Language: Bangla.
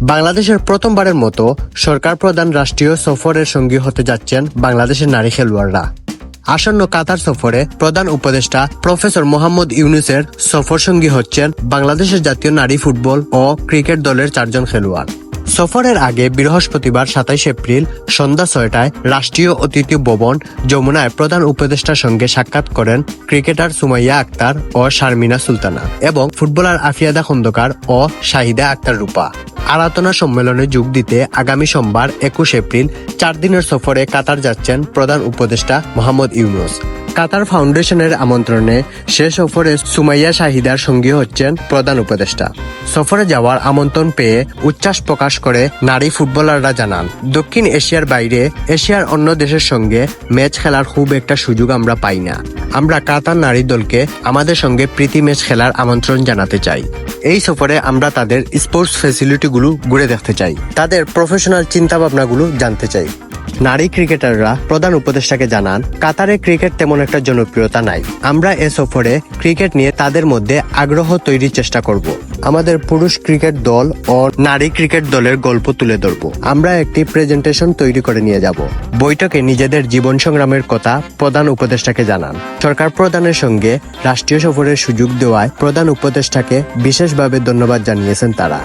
বাংলাদেশের প্রথমবারের মতো সরকার প্রধান রাষ্ট্রীয় সফরের সঙ্গী হতে যাচ্ছেন বাংলাদেশের নারী খেলোয়াড়রা। আসন্ন কাতার সফরে প্রধান উপদেষ্টা প্রফেসর মোহাম্মদ ইউনুসের সফর সঙ্গী হচ্ছেন বাংলাদেশের জাতীয় নারী ফুটবল ও ক্রিকেট দলের চারজন খেলোয়াড়। সফরের আগে বৃহস্পতিবার সাতাইশ এপ্রিল সন্ধ্যা ছয়টায় রাষ্ট্রীয় অতিথি ভবন যমুনায় প্রধান উপদেষ্টার সঙ্গে সাক্ষাৎ করেন ক্রিকেটার সুমাইয়া আক্তার ও শারমিনা সুলতানা এবং ফুটবলার আফিয়াদা খন্দকার ও শাহিদা আক্তার রূপা। আরাধনা সম্মেলনে যোগ দিতে আগামী সোমবার একুশ এপ্রিল চার দিনের সফরে কাতার যাচ্ছেন প্রধান উপদেষ্টা মোহাম্মদ ইউনুস। কাতার ফাউন্ডেশনের আমন্ত্রণে সে সফরে সুমাইয়া শাহিদার সঙ্গী হচ্ছেন প্রধান উপদেষ্টা। সফরে যাওয়ার আমন্ত্রণ পেয়ে উচ্ছ্বাস প্রকাশ করে নারী ফুটবলাররা জানান, দক্ষিণ এশিয়ার বাইরে এশিয়ার অন্য দেশের সঙ্গে ম্যাচ খেলার খুব একটা সুযোগ আমরা পাই না। আমরা কাতার নারী দলকে আমাদের সঙ্গে প্রীতি ম্যাচ খেলার আমন্ত্রণ জানাতে চাই। এই সফরে আমরা তাদের স্পোর্টস ফেসিলিটিগুলো ঘুরে দেখতে চাই, তাদের প্রফেশনাল চিন্তা ভাবনাগুলো জানতে চাই। নারী ক্রিকেটাররা প্রধান উপদেষ্টাকে জানান, কাতারে ক্রিকেট তেমন একটা জনপ্রিয়তা নাই। আমরা এ সফরে ক্রিকেট নিয়ে তাদের মধ্যে আগ্রহ তৈরির চেষ্টা করব। আমাদের পুরুষ ক্রিকেট দল ও নারী ক্রিকেট দলের গল্প তুলে ধরব। আমরা একটি প্রেজেন্টেশন তৈরি করে নিয়ে যাব। বৈঠকে নিজেদের জীবন সংগ্রামের কথা প্রধান উপদেষ্টাকে জানান। সরকার প্রধানের সঙ্গে রাষ্ট্রীয় সফরের সুযোগ দেওয়ায় প্রধান উপদেষ্টাকে বিশেষভাবে ধন্যবাদ জানিয়েছেন তারা।